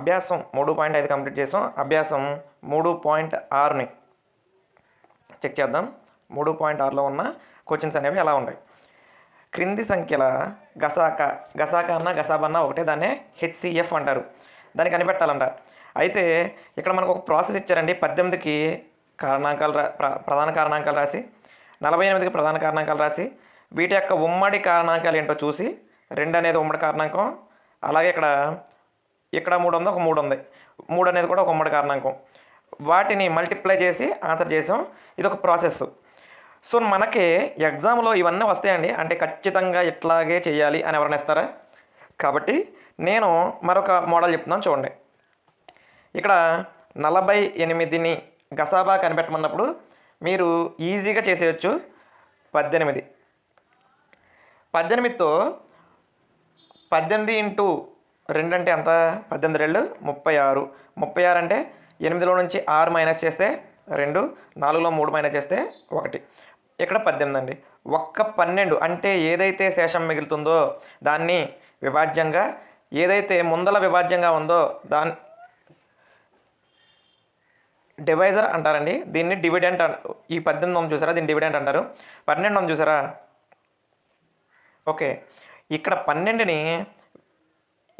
అభ్యాసం మూడు పాయింట్ ఐదు కంప్లీట్ చేసాం. అభ్యాసం మూడు పాయింట్ ఆరుని చెక్ చేద్దాం. మూడు పాయింట్ ఆరులో ఉన్న క్వశ్చన్స్ అనేవి ఎలా ఉంటాయి క్రింది సంఖ్యల గసాక గసాక అన్న గసాబన్న ఒకటే దాన్నే హెచ్సిఎఫ్ అంటారు. దాన్ని కనిపెట్టాలంట. అయితే ఇక్కడ మనకు ఒక ప్రాసెస్ ఇచ్చారండి. పద్దెనిమిదికి కారణాంకాలు రా ప్ర- ప్రధాన కారణాంకాలు రాసి నలభై ఎనిమిదికి ప్రధాన కారణాంకాలు రాసి వీటి యొక్క ఉమ్మడి కారణాంకాలు ఏంటో చూసి రెండు అనేది ఉమ్మడి కారణాంకం అలాగే ఇక్కడ ఇక్కడ మూడు ఉంది ఒక మూడు ఉంది మూడు అనేది కూడా ఒక ఉమ్మడి కారణాంకం. వాటిని మల్టిప్లై చేసి ఆన్సర్ చేసాం. ఇది ఒక ప్రాసెస్ సో మనకి ఎగ్జామ్లో ఇవన్నీ వస్తాయండి. అంటే ఖచ్చితంగా ఇట్లాగే చేయాలి అని ఎవరైనా ఇస్తారా? కాబట్టి నేను మరొక మోడల్ చెప్తున్నాను చూడండి. ఇక్కడ నలభై ఎనిమిదిని గసాబా కనిపెట్టమన్నప్పుడు మీరు ఈజీగా చేసేయచ్చు. పద్దెనిమిది. పద్దెనిమిదితో పద్దెనిమిది ఇంటూ రెండు అంటే ఎంత? పద్దెనిమిది రెండు ముప్పై ఆరు. ముప్పై ఆరు అంటే ఎనిమిదిలో నుంచి ఆరు మైనస్ చేస్తే రెండు నాలుగులో మూడు మైనస్ చేస్తే ఒకటి. ఇక్కడ పద్దెనిమిది అండి. ఒక్క పన్నెండు అంటే ఏదైతే శేషం మిగులుతుందో దాన్ని విభాజ్యంగా ఏదైతే ముందల విభాజ్యంగా ఉందో దాన్ని డివైజర్ అంటారండి. దీన్ని డివిడెంట్ ఈ పద్దెనిమిది వందలు చూసారా? దీన్ని డివిడెంట్ అంటారు. పన్నెండు వందలు చూసారా? ఓకే. ఇక్కడ పన్నెండుని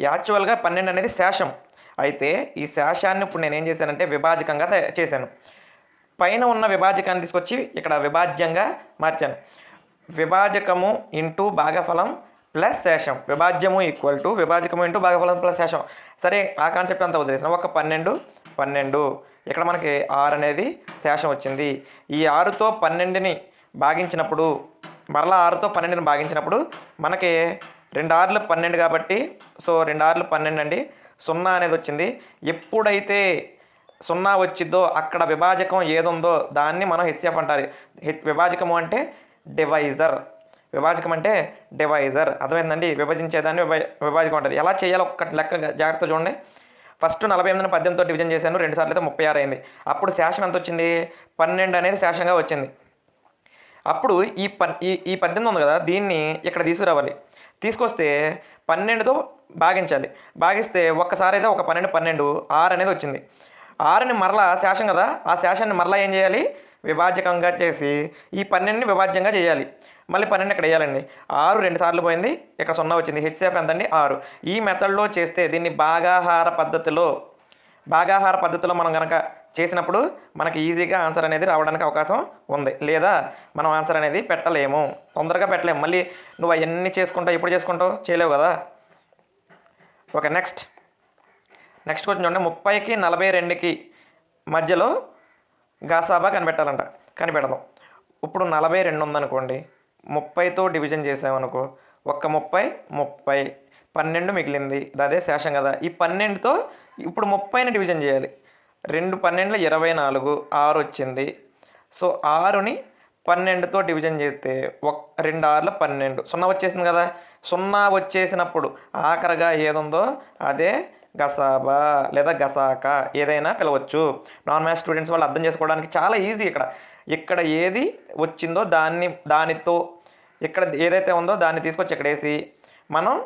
యాక్చువల్గా పన్నెండు అనేది శేషం. అయితే ఈ శేషాన్ని ఇప్పుడు నేను ఏం చేశానంటే విభాజకంగా చేశాను. పైన ఉన్న విభాజకాన్ని తీసుకొచ్చి ఇక్కడ విభాజ్యంగా మార్చాను. విభాజకము ఇంటూ భాగఫలం ప్లస్ శేషం. విభాజ్యము ఈక్వల్ టు విభాజకము ఇంటూ భాగఫలం ప్లస్ శేషం. సరే ఆ కాన్సెప్ట్ అంతా వదిలేసిన. ఒక పన్నెండు పన్నెండు. ఇక్కడ మనకి ఆరు అనేది శేషం వచ్చింది. ఈ ఆరుతో పన్నెండుని భాగించినప్పుడు మరలా ఆరుతో పన్నెండుని భాగించినప్పుడు మనకి రెండు ఆర్లు పన్నెండు కాబట్టి సో రెండు ఆర్లు పన్నెండు అండి. సున్నా అనేది వచ్చింది. ఎప్పుడైతే సున్నా వచ్చిద్దో అక్కడ విభాజకం ఏదుందో దాన్ని మనం హెచ్సిఎఫ్ అంటారు. విభాజకము అంటే డివైజర్. విభాజకం అంటే డివైజర్. అర్థమైందండి? విభజించేదాన్ని విభా విభాజకం అంటారు. ఎలా చేయాలో ఒక్క లెక్క జాగ్రత్త చూడండి. ఫస్ట్ నలభై ఎనిమిదిని పద్దెనిమిదితో డివిజన్ చేశాను. రెండు సార్లు అయితే ముప్పై ఆరు అయింది. అప్పుడు శాసనం ఎంత వచ్చింది? పన్నెండు అనేది శాసనంగా వచ్చింది. అప్పుడు ఈ పన్ ఈ ఈ పద్దెనిమిది ఉంది కదా దీన్ని ఇక్కడ తీసుకురావాలి. తీసుకొస్తే పన్నెండుతో భాగించాలి. భాగిస్తే ఒక్కసారి అయితే ఒక పన్నెండు పన్నెండు ఆరు అనేది వచ్చింది. ఆరుని మరలా శేషం కదా ఆ శేషాన్ని మరలా ఏం చేయాలి? విభాజకంగా చేసి ఈ పన్నెండుని విభాజ్యంగా చేయాలి. మళ్ళీ పన్నెండు ఇక్కడ వేయాలండి? ఆరు రెండు సార్లు పోయింది ఇక్కడ సున్నా వచ్చింది. హెచ్సేఫ్ ఎంతండి ఆరు. ఈ మెథడ్లో చేస్తే దీన్ని భాగాహార పద్ధతిలో భాగాహార పద్ధతిలో మనం కనుక చేసినప్పుడు మనకి ఈజీగా ఆన్సర్ అనేది రావడానికి అవకాశం ఉంది. లేదా మనం ఆన్సర్ అనేది పెట్టలేము. తొందరగా పెట్టలేము. మళ్ళీ నువ్వు అవన్నీ చేసుకుంటావు ఎప్పుడు చేసుకుంటావు? చేయలేవు కదా. ఓకే నెక్స్ట్ నెక్స్ట్ క్వశ్చన్ చూడండి. ముప్పైకి నలభై రెండుకి మధ్యలో గాసాబా కనిపెట్టాలంట. కనిపెడదాం. ఇప్పుడు నలభై రెండు ఉందనుకోండి. ముప్పైతో డివిజన్ చేసామనుకో ఒక్క ముప్పై ముప్పై. పన్నెండు మిగిలింది. అదే శేషం కదా. ఈ పన్నెండుతో ఇప్పుడు ముప్పైని డివిజన్ చేయాలి. రెండు పన్నెండులో ఇరవై నాలుగు ఆరు వచ్చింది. సో ఆరుని పన్నెండుతో డివిజన్ చేస్తే ఒక రెండు ఆరుల పన్నెండు. సున్నా వచ్చేసింది కదా? సున్నా వచ్చేసినప్పుడు ఆఖరిగా ఏదుందో? అదే గసాబా లేదా గసాక ఏదైనా పిలవచ్చు. నాన్ మ్యాథ్స్ స్టూడెంట్స్ వాళ్ళు అర్థం చేసుకోవడానికి చాలా ఈజీ ఇక్కడ. ఇక్కడ ఏది వచ్చిందో దాన్ని దానితో ఇక్కడ ఏదైతే ఉందో దాన్ని తీసుకొచ్చి ఇక్కడ వేసి మనం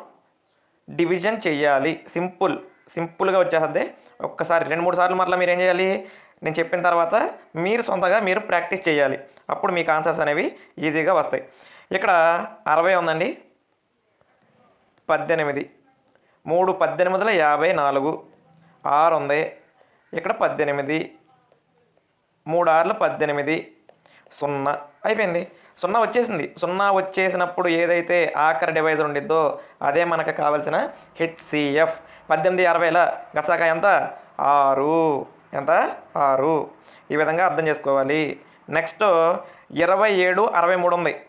డివిజన్ చేయాలి. సింపుల్ సింపుల్గా వచ్చేస్తుంది. ఒక్కసారి రెండు మూడు సార్లు మరలా మీరు ఏం చేయాలి? నేను చెప్పిన తర్వాత మీరు సొంతగా మీరు ప్రాక్టీస్ చేయాలి. అప్పుడు మీకు ఆన్సర్స్ అనేవి ఈజీగా వస్తాయి. ఇక్కడ అరవై ఉందండి. పద్దెనిమిది. మూడు పద్దెనిమిదిలో యాభై నాలుగు. ఆరు ఉంది. ఇక్కడ పద్దెనిమిది. మూడు ఆరులు పద్దెనిమిది. సున్నా. అయిపోయింది. సున్నా వచ్చేసింది. సున్నా వచ్చేసినప్పుడు ఏదైతే ఆఖరి డివైజర్ ఉండిద్దో అదే మనకు కావాల్సిన హెచ్సిఎఫ్ పద్దెనిమిది అరవైల గసాక ఎంత? ఆరు. ఎంత? ఆరు. ఈ విధంగా అర్థం చేసుకోవాలి. నెక్స్ట్ ఇరవై ఏడు అరవై మూడు ఉంది.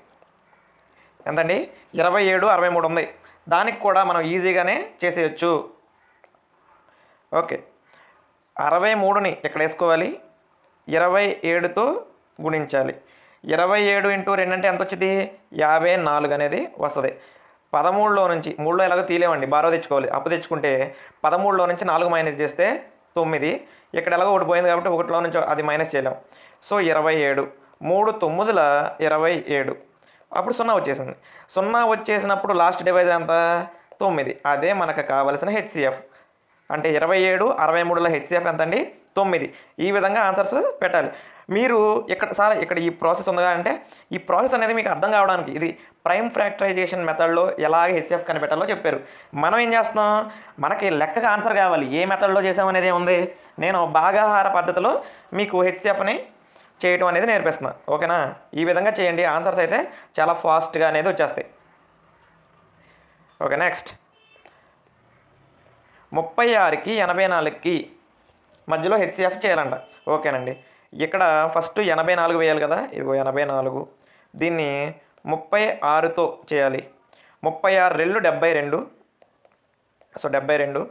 ఎంతండి? ఇరవై ఏడు అరవై మూడు ఉంది. దానికి కూడా మనం ఈజీగానే చేసేయచ్చు. ఓకే. అరవై మూడుని ఇక్కడ వేసుకోవాలి. ఇరవై ఏడుతో గుణించాలి. ఇరవై ఏడు ఇంటూ రెండు అంటే ఎంత వచ్చింది యాభై నాలుగు అనేది వస్తుంది. పదమూడులో నుంచి మూడులో ఎలాగో తీలేమండి బారో తెచ్చుకోవాలి. అప్పు తెచ్చుకుంటే పదమూడులో నుంచి నాలుగు మైనస్ చేస్తే తొమ్మిది. ఇక్కడ ఎలాగో ఒకటి పోయింది కాబట్టి ఒకటిలో నుంచి అది మైనస్ చేయలేం. సో ఇరవై ఏడు. మూడు తొమ్మిదిల ఇరవై ఏడు. అప్పుడు సున్నా వచ్చేసింది. సున్నా వచ్చేసినప్పుడు లాస్ట్ డివైజర్ ఎంత? తొమ్మిది. అదే మనకు కావలసిన హెచ్సిఎఫ్. అంటే ఇరవై ఏడు అరవై మూడుల హెచ్సిఎఫ్ ఎంత అండి తొమ్మిది. ఈ విధంగా ఆన్సర్స్ పెట్టాలి. మీరు ఇక్కడ సార్ ఇక్కడ ఈ ప్రాసెస్ ఉందిగా అంటే ఈ ప్రాసెస్ అనేది మీకు అర్థం కావడానికి ఇది ప్రైమ్ ఫ్రాక్టరైజేషన్ మెథడ్లో ఎలాగ హెచ్ఎఫ్ కనిపెట్టాలో చెప్పారు. మనం ఏం చేస్తున్నాం? మనకి లెక్కగా ఆన్సర్ కావాలి. ఏ మెథడ్లో చేసామనేది ఉంది. నేను భాగాహార పద్ధతిలో మీకు హెచ్ఎఫ్ని చేయటం అనేది నేర్పిస్తున్నా. ఓకేనా? ఈ విధంగా చేయండి. ఆన్సర్స్ అయితే చాలా ఫాస్ట్గా అనేది వచ్చేస్తాయి. ఓకే నెక్స్ట్ ముప్పై ఆరుకి ఎనభై నాలుగుకి మధ్యలో హెచ్సిఎఫ్ చేయాలంట. ఓకేనండి. ఇక్కడ ఫస్ట్ ఎనభై నాలుగు వేయాలి కదా? ఇదిగో ఎనభై నాలుగు. దీన్ని ముప్పై ఆరుతో చేయాలి. ముప్పై ఆరు రెండు డెబ్బై రెండు. సో డెబ్బై రెండు.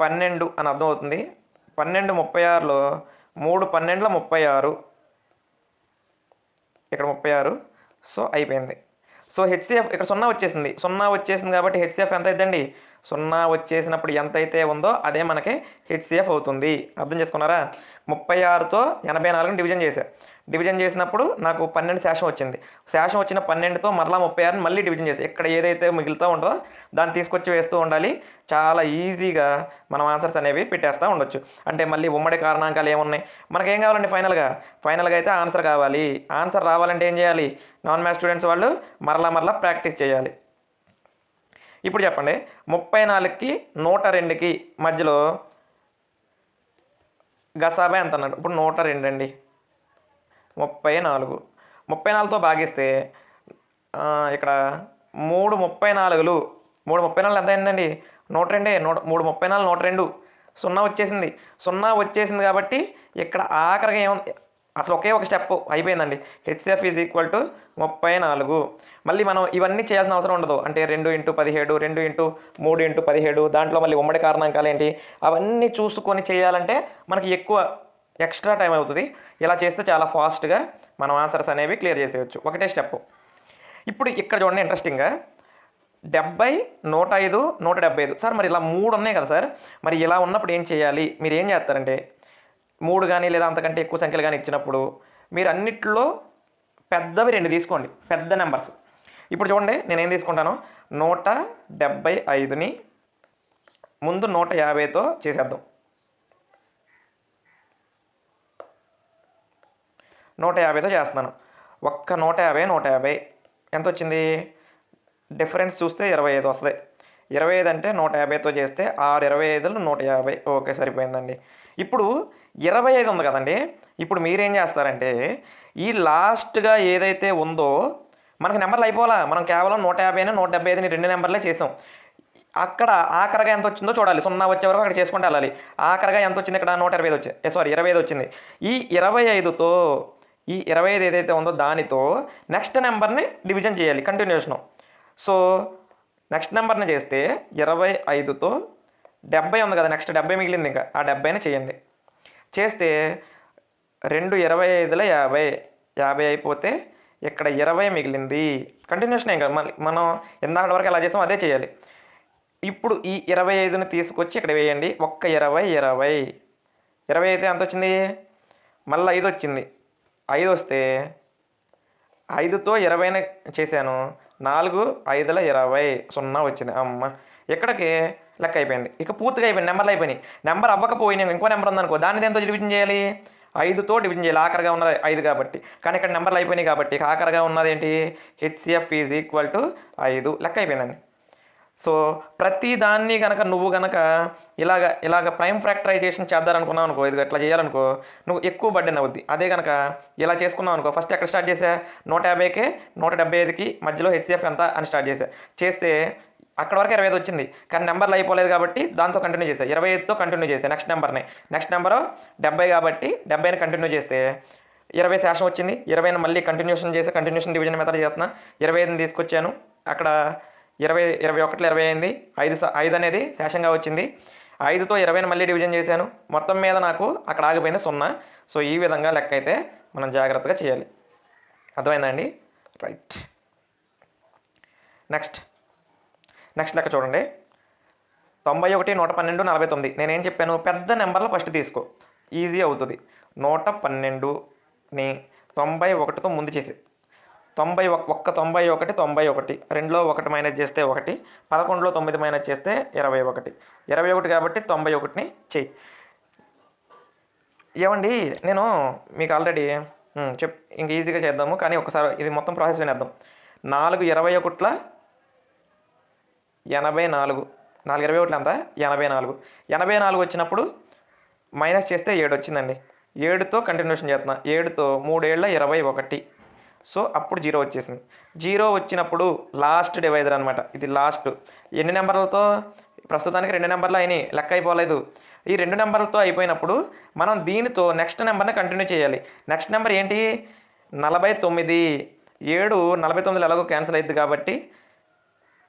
పన్నెండు అని అర్థం అవుతుంది. పన్నెండు ముప్పై ఆరులో మూడు పన్నెండులో ముప్పై ఆరు. ఇక్కడ ముప్పై ఆరు. సో అయిపోయింది. సో హెచ్సిఎఫ్ ఇక్కడ సున్నా వచ్చేసింది. సున్నా వచ్చేసింది కాబట్టి హెచ్సిఎఫ్ ఎంత అవుతుందండి సున్నా వచ్చేసినప్పుడు ఎంత అయితే ఉందో అదే మనకి హెచ్సిఎఫ్ అవుతుంది. అర్థం చేసుకున్నారా? ముప్పై ఆరుతో ఎనభై నాలుగుని డివిజన్ చేశా. డివిజన్ చేసినప్పుడు నాకు పన్నెండు శేషం వచ్చింది. శేషం వచ్చిన పన్నెండుతో మరలా ముప్పై ఆరుని మళ్ళీ డివిజన్ చేసి ఇక్కడ ఏదైతే మిగులుతూ ఉంటుందో దాన్ని తీసుకొచ్చి వేస్తూ ఉండాలి. చాలా ఈజీగా మనం ఆన్సర్స్ అనేవి పెట్టేస్తూ ఉండొచ్చు. అంటే మళ్ళీ ఉమ్మడి కారణాంకాలు ఏమున్నాయి? మనకేం కావాలండి ఫైనల్గా? ఫైనల్గా అయితే ఆన్సర్ కావాలి. ఆన్సర్ రావాలంటే ఏం చేయాలి? నాన్ మ్యాథ్స్ స్టూడెంట్స్ వాళ్ళు మరలా మరలా ప్రాక్టీస్ చేయాలి. ఇప్పుడు చెప్పండి. ముప్పై నాలుగుకి నూట రెండుకి మధ్యలో గసాబా ఎంత అన్నాడు ఇప్పుడు నూట రెండు అండి. ముప్పై నాలుగు. ముప్పై నాలుగుతో భాగిస్తే ఇక్కడ మూడు ముప్పై నాలుగులు. మూడు ముప్పై నాలుగు ఎంత అయిందండి? నూట రెండే. నూట మూడు ముప్పై నాలుగు నూట రెండు. సున్నా వచ్చేసింది. సున్నా వచ్చేసింది కాబట్టి ఇక్కడ ఆఖరిగా ఏముంది? అసలు ఒకే ఒక స్టెప్ అయిపోయిందండి. హెచ్సిఎఫ్ ఈజ్ ఈక్వల్ టు ముప్పై నాలుగు. మళ్ళీ మనం ఇవన్నీ చేయాల్సిన అవసరం ఉండదు. అంటే రెండు ఇంటూ పదిహేడు రెండు ఇంటూ మూడు ఇంటూ పదిహేడు దాంట్లో మళ్ళీ ఉమ్మడి కారణాంకాలు ఏంటి? అవన్నీ చూసుకొని చేయాలంటే మనకి ఎక్కువ ఎక్స్ట్రా టైం అవుతుంది. ఇలా చేస్తే చాలా ఫాస్ట్గా మనం ఆన్సర్స్ అనేవి క్లియర్ చేసేయచ్చు. ఒకటే స్టెప్. ఇప్పుడు ఇక్కడ చూడండి ఇంట్రెస్టింగ్గా డెబ్బై నూట ఐదు నూట డెబ్బై ఐదు. సార్ మరి ఇలా మూడు ఉన్నాయి కదా సార్. మరి ఇలా ఉన్నప్పుడు ఏం చేయాలి? మీరు ఏం చేస్తారంటే మూడు కానీ లేదా అంతకంటే ఎక్కువ సంఖ్యలు కానీ ఇచ్చినప్పుడు మీరు అన్నిట్లో పెద్దవి రెండు తీసుకోండి. పెద్ద నెంబర్స్. ఇప్పుడు చూడండి నేను ఏం తీసుకుంటాను? నూట డెబ్బై ఐదుని ముందు నూట యాభైతో చేసేద్దాం. నూట యాభైతో చేస్తున్నాను. ఒక్క నూట యాభై నూట యాభై. ఎంత వచ్చింది డిఫరెన్స్ చూస్తే ఇరవై ఐదు వస్తుంది. ఇరవై ఐదు అంటే నూట యాభైతో చేస్తే ఆరు ఇరవై ఐదులు నూట యాభై. ఓకే సరిపోయిందండి. ఇప్పుడు ఇరవై ఐదు ఉంది కదండి. ఇప్పుడు మీరేం చేస్తారంటే ఈ లాస్ట్గా ఏదైతే ఉందో మనకి నెంబర్లు అయిపోవాలా? మనం కేవలం నూట యాభై నూట డెబ్బై ఐదుని రెండు నెంబర్లే చేసాం. అక్కడ ఆఖరిగా ఎంత వచ్చిందో చూడాలి. సున్నా వచ్చే వరకు అక్కడ చేసుకుంటూ వెళ్ళాలి. ఆఖరిగా ఎంత వచ్చింది ఇక్కడ? నూట ఇరవై ఐదు వచ్చింది సారీ ఇరవై ఐదు వచ్చింది. ఈ ఇరవై ఐదుతో ఈ ఇరవై ఐదు ఏదైతే ఉందో దానితో నెక్స్ట్ నెంబర్ని డివిజన్ చేయాలి కంటిన్యూషను. సో నెక్స్ట్ నెంబర్ని చేస్తే ఇరవై ఐదుతో డెబ్బై ఉంది కదా నెక్స్ట్ డెబ్బై మిగిలింది ఇంకా. ఆ డెబ్బైని చేయండి. చేస్తే రెండు ఇరవై ఐదుల యాభై యాభై అయిపోతే ఇక్కడ ఇరవై మిగిలింది. కంటిన్యూషన్ ఏం మళ్ళీ మనం ఇందాక వరకు ఎలా చేసామో అదే చేయాలి. ఇప్పుడు ఈ ఇరవై ఐదుని తీసుకొచ్చి ఇక్కడ వేయండి. ఒక్క ఇరవై ఇరవై. ఇరవై అయితే ఎంత వచ్చింది? మళ్ళీ ఐదు వచ్చింది. ఐదు వస్తే ఐదుతో ఇరవైనే చేశాను. నాలుగు ఐదుల ఇరవై. సున్నా వచ్చింది. అమ్మ. ఇక్కడికి లెక్క అయిపోయింది. ఇక పూర్తిగా అయిపోయింది. నెంబర్లు అయిపోయినాయి. నెంబర్ అవ్వకపోయి నేను ఇంకో నెంబర్ ఉందనుకో దాన్ని ఎంతో డివిజన్ చేయాలి? ఐదుతో డివిజన్ చేయాలి. ఆఖరిగా ఉన్నది ఐదు కాబట్టి. కానీ ఇక్కడ నెంబర్లు అయిపోయినాయి కాబట్టి ఆఖరిగా ఉన్నది ఏంటి? హెచ్సిఎఫ్ ఈజ్ ఈక్వల్ టు ఐదు. లెక్క అయిపోయిందండి. సో ప్రతి దాన్ని కనుక నువ్వు కనుక ఇలాగ ఇలాగ ప్రైమ్ ఫ్రాక్టరైజేషన్ చేద్దారనుకున్నావు అనుకో ఇది ఇట్లా చేయాలనుకో నువ్వు ఎక్కువ బడ్డెన్ అవుద్ది. అదే కనుక ఇలా చేసుకున్నావు అనుకో ఫస్ట్ ఎక్కడ స్టార్ట్ చేసా నూట యాభైకి నూట డెబ్బై ఐదుకి మధ్యలో హెచ్సిఎఫ్ ఎంత అని స్టార్ట్ చేసా చేస్తే అక్కడ వరకు ఇరవై ఐదు వచ్చింది. కానీ నెంబర్లు అయిపోలేదు కాబట్టి దాంతో కంటిన్యూ చేసా ఇరవై ఐదుతో కంటిన్యూ చేసా నెక్స్ట్ నెంబర్ని. నెక్స్ట్ నెంబరు డెబ్బై కాబట్టి డెబ్బైని కంటిన్యూ చేస్తే ఇరవై శాతం వచ్చింది. ఇరవైని మళ్ళీ కంటిన్యూషన్ చేసి కంటిన్యూషన్ డివిజన్ మెథడ్ చేస్తున్నా. ఇరవై ఐదుని తీసుకొచ్చాను. అక్కడ ఇరవై ఇరవై ఒకటిలో ఇరవై అయింది. ఐదు స- ఐదు అనేది శేషంగా వచ్చింది. ఐదుతో ఇరవైని మళ్ళీ డివిజన్ చేశాను. మొత్తం మీద నాకు అక్కడ ఆగిపోయింది సున్నా. సో ఈ విధంగా లెక్క అయితే మనం జాగ్రత్తగా చేయాలి. అర్థమైందండి రైట్. నెక్స్ట్. నెక్స్ట్ లెక్క చూడండి. తొంభై ఒకటి నూట పన్నెండు నలభై తొమ్మిది. నేనేం చెప్పాను? పెద్ద నెంబర్లు ఫస్ట్ తీసుకో. ఈజీ అవుతుంది. నూట పన్నెండుని తొంభై ఒకటితో ముందు చేసి తొంభై ఒక ఒక్క తొంభై ఒకటి తొంభై ఒకటి. రెండులో ఒకటి మైనస్ చేస్తే ఒకటి పదకొండులో తొమ్మిది మైనస్ చేస్తే ఇరవై ఒకటి. ఇరవై ఒకటి కాబట్టి తొంభై ఒకటిని చెయ్యి ఏమండి నేను మీకు ఆల్రెడీ చెప్ ఇంక ఈజీగా చేద్దాము కానీ ఒకసారి ఇది మొత్తం ప్రాసెస్ వినేద్దాం. నాలుగు ఇరవై ఒకట్ల ఎనభై నాలుగు. నాలుగు ఇరవై ఒకటి ఎంత? ఎనభై నాలుగు. ఎనభై నాలుగు వచ్చినప్పుడు మైనస్ చేస్తే ఏడు వచ్చిందండి. ఏడుతో కంటిన్యూషన్ చేస్తున్నా. ఏడుతో మూడేళ్ళ ఇరవై ఒకటి. సో అప్పుడు జీరో వచ్చేసింది. జీరో వచ్చినప్పుడు లాస్ట్ డివైజర్ అనమాట ఇది లాస్ట్ ఎన్ని నెంబర్లతో? ప్రస్తుతానికి రెండు నెంబర్లు అయినాయి. లెక్క అయిపోలేదు. ఈ రెండు నెంబర్లతో అయిపోయినప్పుడు మనం దీనితో నెక్స్ట్ నెంబర్ని కంటిన్యూ చేయాలి. నెక్స్ట్ నెంబర్ ఏంటి? నలభై తొమ్మిది. ఏడు నలభై తొమ్మిది ఎలాగో క్యాన్సిల్ అయింది కాబట్టి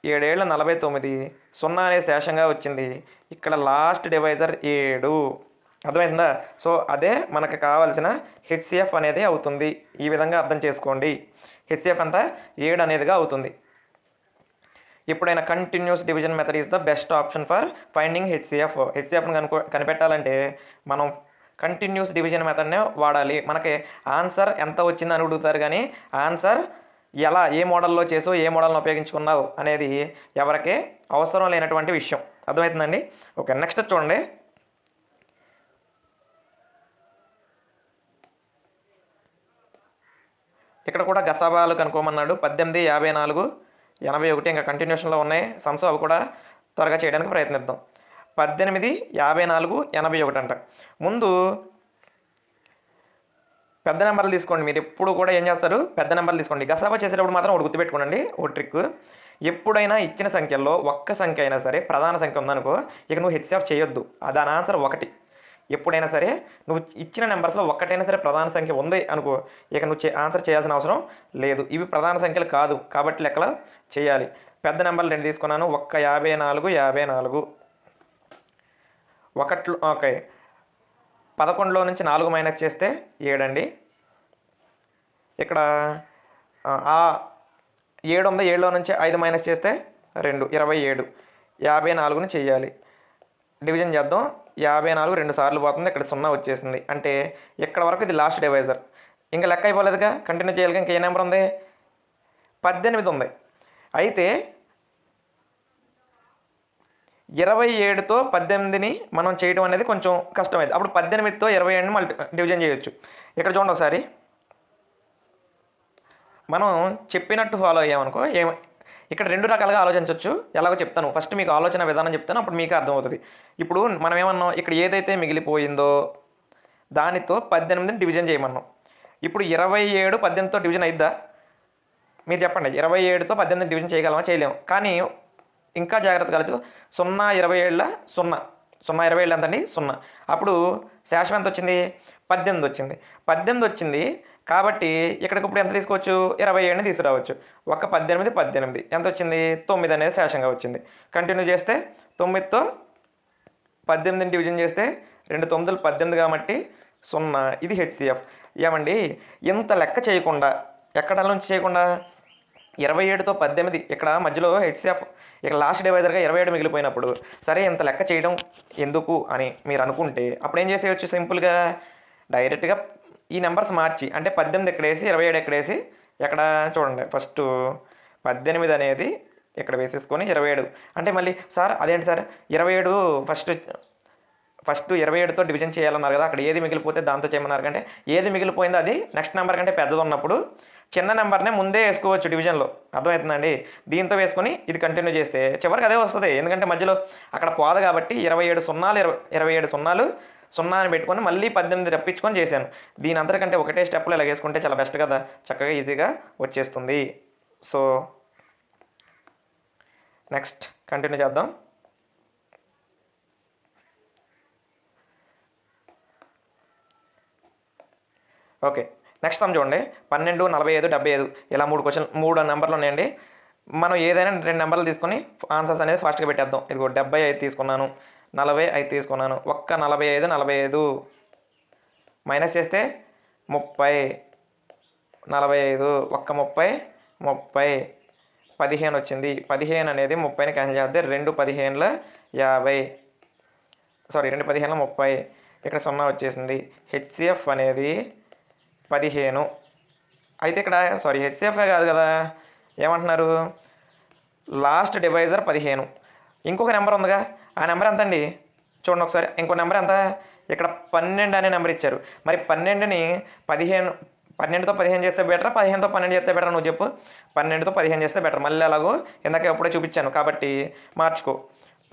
ఏడేళ్ళ నలభై తొమ్మిది. సున్నా అనే శేషంగా వచ్చింది. ఇక్కడ లాస్ట్ డివైజర్ ఏడు. అర్థమైందా? సో అదే మనకు కావాల్సిన హెచ్సిఎఫ్ అనేది అవుతుంది. ఈ విధంగా అర్థం చేసుకోండి. హెచ్సిఎఫ్ అంతా ఏడు అనేదిగా అవుతుంది. ఎప్పుడైనా continuous division method is the best option for finding HCF హెచ్సిఎఫ్ని కనుకో కనిపెట్టాలంటే మనం కంటిన్యూస్ డివిజన్ మెథడ్నే వాడాలి. మనకి ఆన్సర్ ఎంత వచ్చిందని అడుగుతారు కానీ ఆన్సర్ ఎలా ఏ మోడల్లో చేసో ఏ మోడల్ని ఉపయోగించుకున్నావు అనేది ఎవరికి అవసరం లేనటువంటి విషయం. అర్థమవుతుందండి? ఓకే నెక్స్ట్ చూడండి. ఇక్కడ కూడా గసాబాలు కనుక్కోమన్నాడు. పద్దెనిమిది యాభై నాలుగు ఎనభై ఒకటి ఇంకా కంటిన్యూషన్లో ఉన్నాయి. సమ్స్ అవి కూడా త్వరగా చేయడానికి ప్రయత్నిద్దాం. పద్దెనిమిది యాభై నాలుగు ఎనభై ఒకటి అంట. ముందు పెద్ద నెంబర్లు తీసుకోండి మీరు. ఎప్పుడు కూడా ఏం చేస్తారు? పెద్ద నెంబర్లు తీసుకోండి. గసాబా చేసేటప్పుడు మాత్రం ఒకటి గుర్తుపెట్టుకోండి ఒక ట్రిక్ ఎప్పుడైనా ఇచ్చిన సంఖ్యల్లో ఒక్క సంఖ్య అయినా సరే ప్రధాన సంఖ్య ఉందనుకో ఇక నువ్వు హెచ్ఎఫ్ చేయొద్దు. దాని ఆన్సర్ ఒకటి. ఎప్పుడైనా సరే నువ్వు ఇచ్చిన నెంబర్స్లో ఒక్కటైనా సరే ప్రధాన సంఖ్య ఉంది అనుకో ఇక నువ్వు చే- ఆన్సర్ చేయాల్సిన అవసరం లేదు. ఇవి ప్రధాన సంఖ్యలు కాదు కాబట్టి లెక్కలు చేయాలి. పెద్ద నెంబర్లు రెండు తీసుకున్నాను. ఒక్క యాభై నాలుగు యాభై నాలుగు. ఒకట్లో ఓకే. పదకొండులో నుంచి నాలుగు మైనస్ చేస్తే ఏడండి? ఇక్కడ ఆ, ఏడు ఉంది. ఏడులో నుంచి ఐదు మైనస్ చేస్తే రెండు. ఇరవై ఏడు. యాభై నాలుగుని చేయాలి. డివిజన్ చేద్దాం. యాభై నాలుగు రెండు సార్లు పోతుంది ఇక్కడ సున్నా వచ్చేసింది. అంటే ఇక్కడ వరకు ఇది లాస్ట్ డివైజర్ ఇంకా లెక్క అయిపోలేదుగా? కంటిన్యూ చేయాలి ఇంకా ఏ నెంబర్ ఉంది? పద్దెనిమిది ఉంది. అయితే ఇరవై ఏడుతో పద్దెనిమిదిని మనం చేయడం అనేది కొంచెం కష్టమైంది. అప్పుడు పద్దెనిమిదితో ఇరవై ఏడుని మల్టీ డివిజన్ చేయొచ్చు. ఇక్కడ చూడండి ఒకసారి. మనం చెప్పినట్టు ఫాలో అయ్యామనుకో ఏమ ఇక్కడ రెండు రకాలుగా ఆలోచించవచ్చు ఎలాగో చెప్తాను. ఫస్ట్ మీకు ఆలోచన విధానం చెప్తాను. అప్పుడు మీకు అర్థమవుతుంది. ఇప్పుడు మనం ఏమన్నాం? ఇక్కడ ఏదైతే మిగిలిపోయిందో దానితో పద్దెనిమిదిని డివిజన్ చేయమన్నాం. ఇప్పుడు ఇరవై ఏడు పద్దెనిమిదితో డివిజన్ అయిద్దా? మీరు చెప్పండి. ఇరవై ఏడుతో పద్దెనిమిది డివిజన్ చేయగలమా? చేయలేము. కానీ ఇంకా జాగ్రత్తగా ఆలోచిద్దాం. సున్నా ఇరవై ఏళ్ళ సున్నా. సున్నా ఇరవై ఏళ్ళు ఎంతండి? సున్నా. అప్పుడు శేషం ఎంత వచ్చింది? పద్దెనిమిది వచ్చింది. పద్దెనిమిది వచ్చింది కాబట్టి ఇక్కడికి ఇప్పుడు ఎంత తీసుకోవచ్చు? ఇరవై ఏడుని తీసుకురావచ్చు. ఒక పద్దెనిమిది పద్దెనిమిది. ఎంత వచ్చింది తొమ్మిది అనేది శేషంగా వచ్చింది. కంటిన్యూ చేస్తే తొమ్మిదితో పద్దెనిమిదిని డివిజన్ చేస్తే రెండు తొమ్మిదిలు పద్దెనిమిది కాబట్టి సున్నా. ఇది హెచ్సిఎఫ్ ఏమండి? ఇంత లెక్క చేయకుండా ఎక్కడ నుంచి చేయకుండా? ఇరవై ఏడుతో పద్దెనిమిది. ఇక్కడ మధ్యలో హెచ్సిఎఫ్ ఇక్కడ లాస్ట్ డివైజర్గా ఇరవై ఏడు మిగిలిపోయినప్పుడు సరే ఇంత లెక్క చేయడం ఎందుకు అని మీరు అనుకుంటే అప్పుడు ఏం చేసేయచ్చు సింపుల్గా డైరెక్ట్గా ఈ నెంబర్స్ మార్చి అంటే పద్దెనిమిది ఎక్కడ వేసి ఇరవై ఏడు ఎక్కడ వేసి ఎక్కడ చూడండి. ఫస్ట్ పద్దెనిమిది అనేది ఇక్కడ వేసేసుకొని ఇరవై ఏడు. అంటే మళ్ళీ సార్ అదేంటి సార్? ఇరవై ఏడు ఫస్ట్ ఫస్ట్ ఇరవై ఏడుతో డివిజన్ చేయాలన్నారు కదా అక్కడ ఏది మిగిలిపోతే దాంతో చేయమన్నారు. అంటే ఏది మిగిలిపోయిందో అది నెక్స్ట్ నెంబర్ కంటే పెద్దది ఉన్నప్పుడు చిన్న నెంబర్నే ముందే వేసుకోవచ్చు డివిజన్లో. అర్థమవుతుందండి? దీంతో వేసుకొని ఇది కంటిన్యూ చేస్తే చివరికి అదే వస్తుంది. ఎందుకంటే మధ్యలో అక్కడ పోదు కాబట్టి ఇరవై ఏడు సున్నాలు ఇరవై ఇరవై ఏడు సున్నాలు సున్నా అని పెట్టుకొని మళ్ళీ పద్దెనిమిది రప్పించుకొని చేశాను. దీని అందరికంటే ఒకటే స్టెప్లో ఇలా వేసుకుంటే చాలా బెస్ట్ కదా. చక్కగా ఈజీగా వచ్చేస్తుంది. సో నెక్స్ట్ కంటిన్యూ చేద్దాం. ఓకే నెక్స్ట్ సమ్ చూడండి. పన్నెండు నలభై ఐదు డెబ్బై ఐదు. ఇలా మూడు క్వశ్చన్ మూడు నెంబర్లు ఉన్నాయండి. మనం ఏదైనా రెండు నెంబర్లు తీసుకొని ఆన్సర్స్ అనేది ఫాస్ట్గా పెట్టేద్దాం. ఇదిగో డెబ్బై ఐదు తీసుకున్నాను. నలభై ఐదు తీసుకున్నాను. ఒక్క నలభై ఐదు నలభై ఐదు. మైనస్ చేస్తే ముప్పై. నలభై ఐదు ఒక్క ముప్పై ముప్పై. పదిహేను వచ్చింది. పదిహేను అనేది ముప్పైని క్యాన్సిల్ చేస్తే రెండు పదిహేనుల యాభై. సారీ రెండు పదిహేనుల ముప్పై. ఇక్కడ సున్నా వచ్చేసింది. హెచ్సిఎఫ్ అనేది పదిహేను. అయితే ఇక్కడ సారీ హెచ్సిఎఫ్ఏ కాదు కదా? ఏమంటున్నారు? లాస్ట్ డివైజర్ పదిహేను. ఇంకొక నెంబర్ ఉందిగా. ఆ నెంబర్ ఎంత అండి చూడండి ఒకసారి. ఇంకో నెంబర్ ఎంత? ఇక్కడ పన్నెండు అనే నెంబర్ ఇచ్చారు. మరి పన్నెండుని పదిహేను పన్నెండుతో పదిహేను చేస్తే బెటర్? పదిహేనుతో పన్నెండు చేస్తే బెటర్? నువ్వు చెప్పు. పన్నెండుతో పదిహేను చేస్తే బెటర్? మళ్ళీ అలాగో ఇందాక ఎప్పుడే చూపించాను. కాబట్టి మార్చుకో.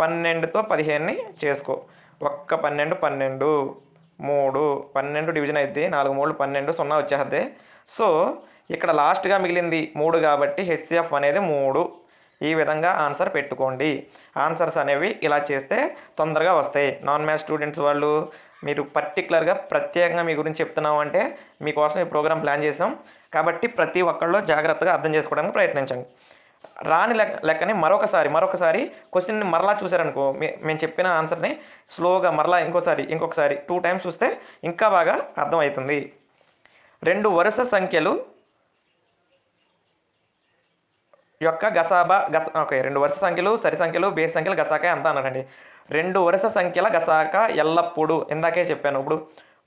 పన్నెండుతో పదిహేనుని చేసుకో. ఒక్క పన్నెండు పన్నెండు మూడు పన్నెండు డివిజన్ అయితే నాలుగు మూడు పన్నెండు సున్నా వచ్చేస్తుంది. సో ఇక్కడ లాస్ట్గా మిగిలింది మూడు కాబట్టి హెచ్సిఎఫ్ అనేది మూడు. ఈ విధంగా ఆన్సర్ పెట్టుకోండి. ఆన్సర్స్ అనేవి ఇలా చేస్తే తొందరగా వస్తాయి. నాన్ మ్యాథ్స్ స్టూడెంట్స్ వాళ్ళు మీరు పర్టికులర్గా ప్రత్యేకంగా మీ గురించి చెప్తున్నాం అంటే మీకోసం ఈ ప్రోగ్రామ్ ప్లాన్ చేసాం కాబట్టి ప్రతి ఒక్కళ్ళు జాగ్రత్తగా అర్థం చేసుకోవడానికి ప్రయత్నించండి. రాని లెక్క లెక్కని మరొకసారి మరొకసారి క్వశ్చన్ని మరలా చూసారనుకో మే- మేము చెప్పిన ఆన్సర్ని స్లోగా మరలా ఇంకోసారి ఇంకొకసారి టూ టైమ్స్ చూస్తే ఇంకా బాగా అర్థమవుతుంది. రెండు వరుస సంఖ్యలు యొక్క గసాబా గస ఓకే రెండు వరుస సంఖ్యలు సరి సంఖ్యలు బేస్ సంఖ్యలు గసాక ఎంత అన్నారండి? రెండు వరుస సంఖ్యల గసాక ఎల్లప్పుడూ ఇందాకే చెప్పాను. ఇప్పుడు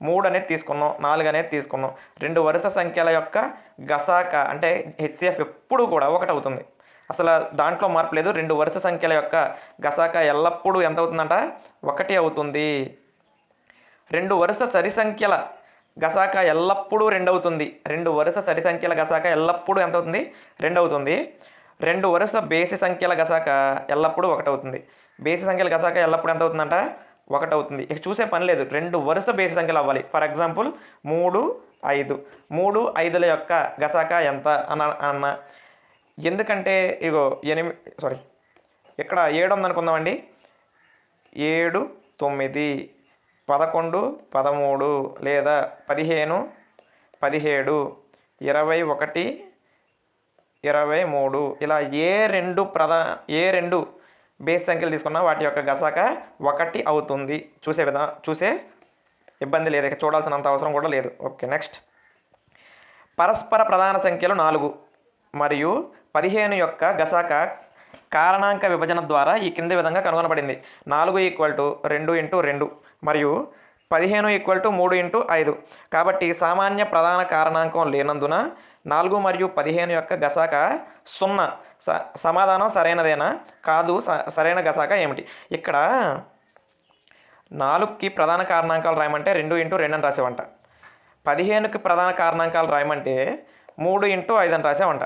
మూడు అనేది తీసుకున్నాం నాలుగు అనేది తీసుకున్నాం. రెండు వరుస సంఖ్యల యొక్క గసాక అంటే హెచ్సిఎఫ్ ఎప్పుడు కూడా ఒకటి అవుతుంది. అసలు దాంట్లో మార్పు లేదు. రెండు వరుస సంఖ్యల యొక్క గసాక ఎల్లప్పుడూ ఎంత అవుతుందంట? ఒకటి అవుతుంది. రెండు వరుస సరి సంఖ్యల గసాక ఎల్లప్పుడూ రెండు అవుతుంది. రెండు వరుస సరి సంఖ్యల గసాక ఎల్లప్పుడూ ఎంత అవుతుంది? రెండు అవుతుంది. రెండు వరుస బేసి సంఖ్యల గసాక ఎల్లప్పుడూ ఒకటి అవుతుంది బేసి సంఖ్యల గసాక ఎల్లప్పుడూ ఎంత అవుతుందంట ఒకటి అవుతుంది ఇక చూసే పని లేదు. రెండు వరుస బేసి సంఖ్యలు అవ్వాలి. ఫర్ ఎగ్జాంపుల్ మూడు ఐదు. మూడు ఐదుల యొక్క గసాక ఎంత అన్న అన్న? ఎందుకంటే ఇగో ఎనిమిది సారీ ఇక్కడ ఏడు ఉందనుకుందామండి ఏడు తొమ్మిది పదకొండు పదమూడు లేదా పదిహేను పదిహేడు ఇరవై ఒకటి ఇరవై మూడు. ఇలా ఏ రెండు ప్రధా ఏ రెండు బేస్ సంఖ్యలు తీసుకున్నా వాటి యొక్క గసాక ఒకటి అవుతుంది. చూసే విధా చూసే ఇబ్బంది లేదు. ఇక చూడాల్సినంత అవసరం కూడా లేదు. Okay next. పరస్పర ప్రధాన సంఖ్యలు నాలుగు. మరియు పదిహేను యొక్క గసాక కారణాంక విభజన ద్వారా ఈ కింది విధంగా కనుగొనబడింది. నాలుగు ఈక్వల్ టు రెండు ఇంటూ రెండు. మరియు పదిహేను ఈక్వల్ టు మూడు ఇంటూ ఐదు. కాబట్టి సామాన్య ప్రధాన కారణాంకం లేనందున నాలుగు మరియు పదిహేను యొక్క గసాక సున్నా. స సమాధానం సరైనదేనా? కాదు స- సరైన గసాక ఏమిటి? ఇక్కడ నాలుగుకి ప్రధాన కారణాంకాలు రాయమంటే రెండు ఇంటూ రెండు అని రాసేవంట. పదిహేనుకి ప్రధాన కారణాంకాలు రాయమంటే మూడు ఇంటూ ఐదు అని రాసేవంట.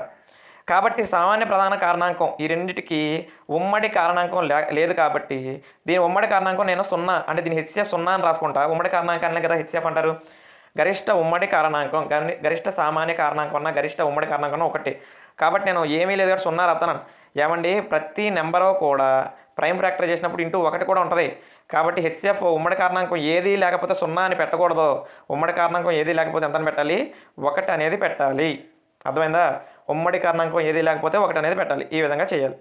కాబట్టి సామాన్య ప్రధాన కారణాంకం ఈ రెండింటికి ఉమ్మడి కారణాంకం లే లేదు కాబట్టి దీని ఉమ్మడి కారణాంకం నేను సున్నా అంటే దీని హెచ్సిఎఫ్ సున్నా అని రాసుకుంటా. ఉమ్మడి కారణాంకాన్ని కదా హెచ్సిఎఫ్ అంటారు? గరిష్ట ఉమ్మడి కారణాంకం గరి- గరిష్ట సామాన్య కారణాంకం అన్న గరిష్ట ఉమ్మడి కారణాంకం ఒకటి. కాబట్టి నేను ఏమీ లేదు కాబట్టి సున్నా రాస్తాను. ఏమండి? ప్రతి నెంబరు కూడా ప్రైమ్ ఫ్యాక్టర్ చేసినప్పుడు ఇంటూ ఒకటి కూడా ఉంటుంది. కాబట్టి హెచ్సిఎఫ్ ఉమ్మడి కారణాంకం ఏది లేకపోతే సున్నా అని పెట్టకూడదు. ఉమ్మడి కారణాంకం ఏది లేకపోతే ఎంత పెట్టాలి? ఒకటి అనేది పెట్టాలి. అర్థమైందా? ఉమ్మడి కారణాంకం ఏది లేకపోతే ఒకటి అనేది పెట్టాలి. ఈ విధంగా చేయాలి.